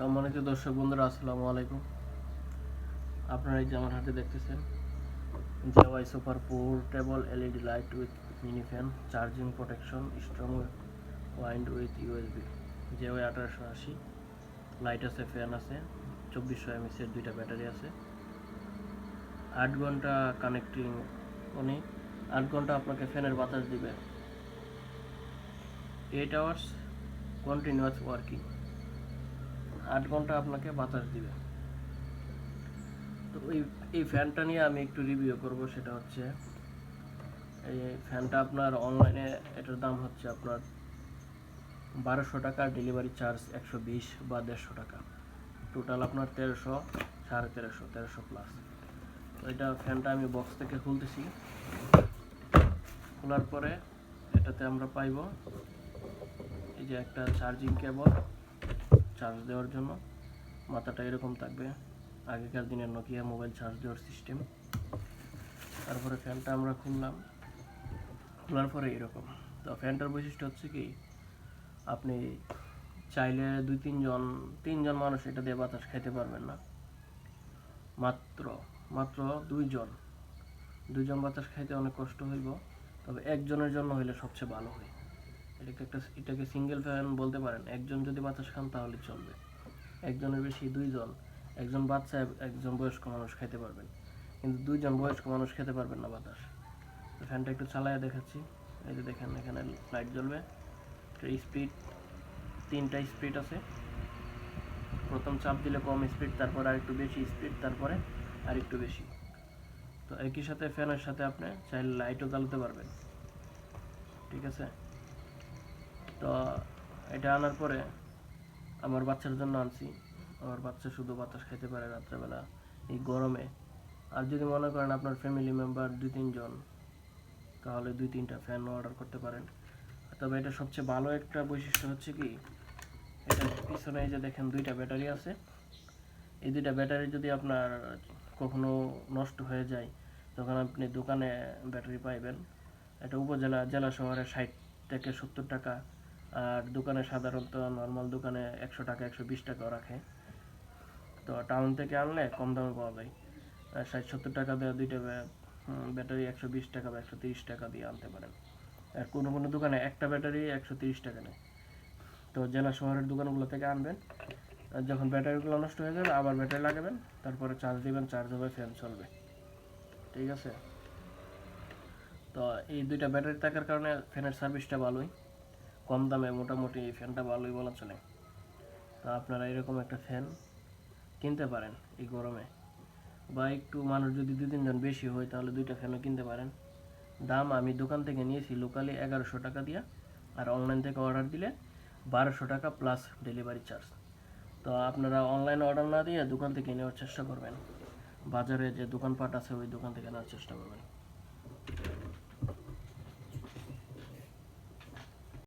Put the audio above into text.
সম্মানিত দর্শক বন্ধুরা, আসসালামু আলাইকুম। আপনারা এই যে আমার হাতে দেখতেছেন JY super portable LED light with mini fan charging protection strong wind with USB JY আঠারোশো আশি লাইট আছে ফ্যান আছে, চব্বিশশো এমএসের দুইটা ব্যাটারি আছে। আট ঘণ্টা কানেক্টিং উনি। আট ঘণ্টা আপনাকে ফ্যানের বাতাস দিবে। এইট আওয়ার্স কন্টিনিউয়াস ওয়ার্কিং আট ঘণ্টা আপনাকে বাতাস দিবে। তো ওই, এই ফ্যানটা নিয়ে আমি একটু রিভিউ করব, সেটা হচ্ছে, এই ফ্যানটা আপনার অনলাইনে এটার দাম হচ্ছে আপনার বারোশো টাকা ডেলিভারি চার্জ একশো বিশ বা দেড়শো টাকা। টোটাল আপনার তেরোশো, সাড়ে তেরোশো তেরোশো প্লাস এটা ফ্যানটা আমি বক্স থেকে খুলতেছি। খোলার পরে এটাতে আমরা পাইব, এই যে একটা চার্জিং কেবল চার্জ দেওয়ার জন্য। মাথাটা এরকম থাকবে। আগেকার দিনের নোকিয়া মোবাইল চার্জ দেওয়ার সিস্টেম তারপরে ফ্যানটা আমরা খুললাম। খোলার পরে এরকম। তো ফ্যানটার বৈশিষ্ট্য হচ্ছে কি? আপনি চাইলে দুই, তিনজন তিনজন মানুষ এটা দিয়ে বাতাস খেতে পারবেন না। মাত্র মাত্র দুইজন। দুইজন বাতাস খাইতে অনেক কষ্ট হইব। তবে একজনের জন্য হইলে সবচেয়ে ভালো হয়। এটাকে একটা এটাকে সিঙ্গেল ফ্যান বলতে পারেন। একজন যদি বাতাস খান, তাহলে চলবে। একজনের বেশি, দুইজন। একজন বাচ্চা, একজন বয়স্ক মানুষ খেতে পারবেন। কিন্তু দুইজন বয়স্ক মানুষ খেতে পারবেন না বাতাস। ফ্যানটা একটু চালায় দেখাচ্ছি। এই যে দেখেন, এখানে লাইট জ্বলবে। স্পিড তিনটা স্পিড আছে। প্রথম চাপ দিলে কম স্পিড তারপর আর একটু বেশি স্পিড তারপরে আর একটু বেশি। তো একই সাথে ফ্যানের সাথে আপনি চাইলে লাইটও জ্বালাতে পারবেন। ঠিক আছে? তো এটা আনার পরে আমার বাচ্চার জন্য আনছি। আমার বাচ্চা শুধু বাতাস খেতে পারে রাত্রেবেলা, এই গরমে। আর যদি মনে করেন আপনার ফ্যামিলি মেম্বার দুই, তিনজন, তাহলে দুই, তিনটা ফ্যান অর্ডার করতে পারেন। তবে এটা সবচেয়ে ভালো একটা বৈশিষ্ট্য হচ্ছে কি, এটা পিছনে এই যে দেখেন দুইটা ব্যাটারি আছে। এই দুইটা ব্যাটারি যদি আপনার কখনো নষ্ট হয়ে যায়, তখন আপনি দোকানে ব্যাটারি পাইবেন। এটা উপজেলা, জেলা শহরে ষাট থেকে সত্তর টাকা আর দোকানে সাধারণত নর্মাল দোকানে একশো টাকা, একশো বিশ টাকাও রাখে তো টাউন থেকে আনলে কম দামে পাওয়া যায়। ষাট, সত্তর টাকা দেওয়া দুইটা ব্যা- ব্যাটারি একশো বিশ টাকা বা একশো তিরিশ টাকা দিয়ে আনতে পারেন। আর কোনো কোনো দোকানে একটা ব্যাটারি একশো তিরিশ টাকা নেয়। তো জেলা শহরের দোকানগুলো থেকে আনবেন। যখন ব্যাটারিগুলো নষ্ট হয়ে যাবে আবার ব্যাটারি লাগাবেন। তারপরে চার্জ দিবেন চার্জ হবে ফ্যান চলবে। ঠিক আছে? তো এই দুইটা ব্যাটারি থাকার কারণে ফ্যানের সার্ভিসটা ভালোই। কম দামে মোটামুটি এই ফ্যানটা ভালোই বলা চলে। তো আপনারা এরকম একটা ফ্যান কিনতে পারেন এই গরমে। বা একটু মানুষ যদি দু তিনজন বেশি হয়, তাহলে দুইটা ফ্যানও কিনতে পারেন। দাম আমি দোকান থেকে নিয়েছি লোকালি এগারোশো টাকা দিয়া, আর অনলাইন থেকে অর্ডার দিলে বারোশো টাকা প্লাস ডেলিভারি চার্জ তো আপনারা অনলাইনে অর্ডার না দিয়ে দোকান থেকে নেওয়ার চেষ্টা করবেন। বাজারে যে দোকানপাট আছে, ওই দোকান থেকে নেওয়ার চেষ্টা করবেন।